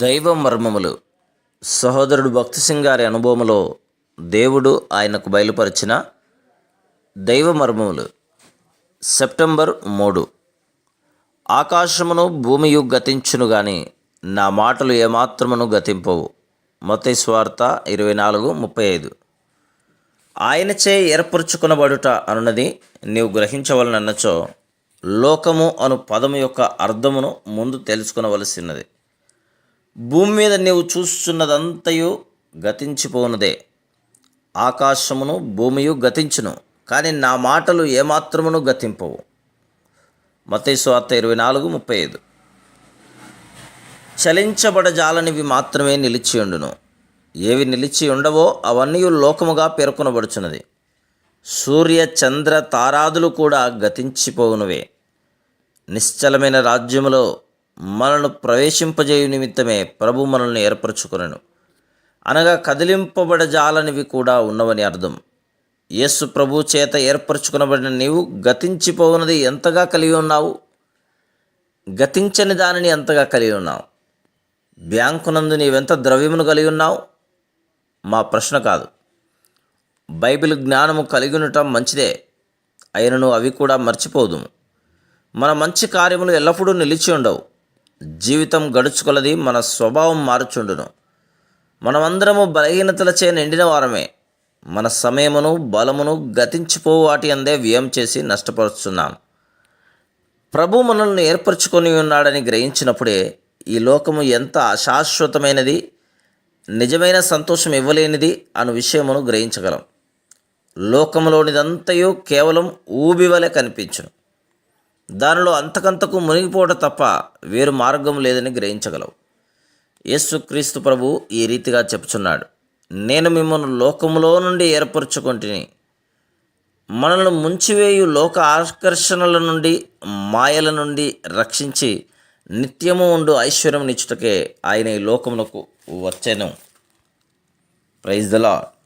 దైవ మర్మములు సహోదరుడు భక్తి సింగ్ గారి అనుభవములో దేవుడు ఆయనకు బయలుపరిచిన దైవ మర్మములు సెప్టెంబర్ మూడు. ఆకాశమును భూమియు గతించును గాని నా మాటలు ఏమాత్రమును గతింపవు. మొత్త స్వార్త ఇరవై నాలుగు ముప్పై ఐదు. ఆయనచే ఏర్పరచుకునబడుట అనున్నది నీవు గ్రహించవలనన్నచో లోకము అను పదము యొక్క అర్థమును ముందు తెలుసుకునవలసినది భూమి మీద నీవు చూస్తున్నదంతయు గతించిపోనుదే. ఆకాశమును భూమియు గతించును కానీ నా మాటలు ఏమాత్రమును గతింపవు. మతేసు వార్త ఇరవై నాలుగు ముప్పై ఐదు. చలించబడజాలనివి మాత్రమే నిలిచి ఉండును. ఏవి నిలిచి ఉండవో అవన్నీ లోకముగా పేర్కొనబడుచున్నది. సూర్య చంద్ర తారాదులు కూడా గతించిపోవునువే నిశ్చలమైన రాజ్యములో మనను ప్రవేశింపజేయు నిమిత్తమే ప్రభు మనల్ని ఏర్పరచుకొనను. అనగా కదిలింపబడజాలనివి కూడా ఉన్నవని అర్థం. యేసు ప్రభు చేత ఏర్పరచుకునబడిన నీవు గతించిపోవున్నది ఎంతగా కలిగి ఉన్నావు? గతించని దానిని ఎంతగా కలిగి ఉన్నావు? బ్యాంకునందు నీవెంత ద్రవ్యమును కలిగి ఉన్నావు? మా ప్రశ్న కాదు. బైబిల్ జ్ఞానము కలిగి ఉండటం మంచిదే అయినను అవి కూడా మర్చిపోదు మన మంచి కార్యములు ఎల్లప్పుడూ నిలిచి ఉండవు. జీవితం గడుచుకొలది మన స్వభావం మారుచుండును. మనమందరము బలహీనతలచే నిండిన వారమే. మన సమయమును బలమును గతించిపో వాటి అందే వ్యయం చేసి నష్టపరుస్తున్నాం ప్రభు మనల్ని ఏర్పరచుకొని ఉన్నాడని గ్రహించినప్పుడే ఈ లోకము ఎంత అశాశ్వతమైనది నిజమైన సంతోషం ఇవ్వలేనిది అను విషయమును గ్రహించగలం. లోకములోనిదంతయు కేవలం ఊబివలే కనిపించును. దానిలో అంతకంతకు మునిగిపోవడం తప్ప వేరు మార్గం లేదని గ్రహించగలవు. యేసుక్రీస్తు ప్రభు ఈ రీతిగా చెప్పుచున్నాడు. నేను మిమ్మల్ని లోకములో నుండి ఏర్పరచుకుంటుని. మనల్ని ముంచివేయు లోక ఆకర్షణల నుండి మాయల నుండి రక్షించి నిత్యము ఉండు ఐశ్వర్యం నిచ్చుటకే ఆయన ఈ లోకమునకు వచ్చాను. Praise the lord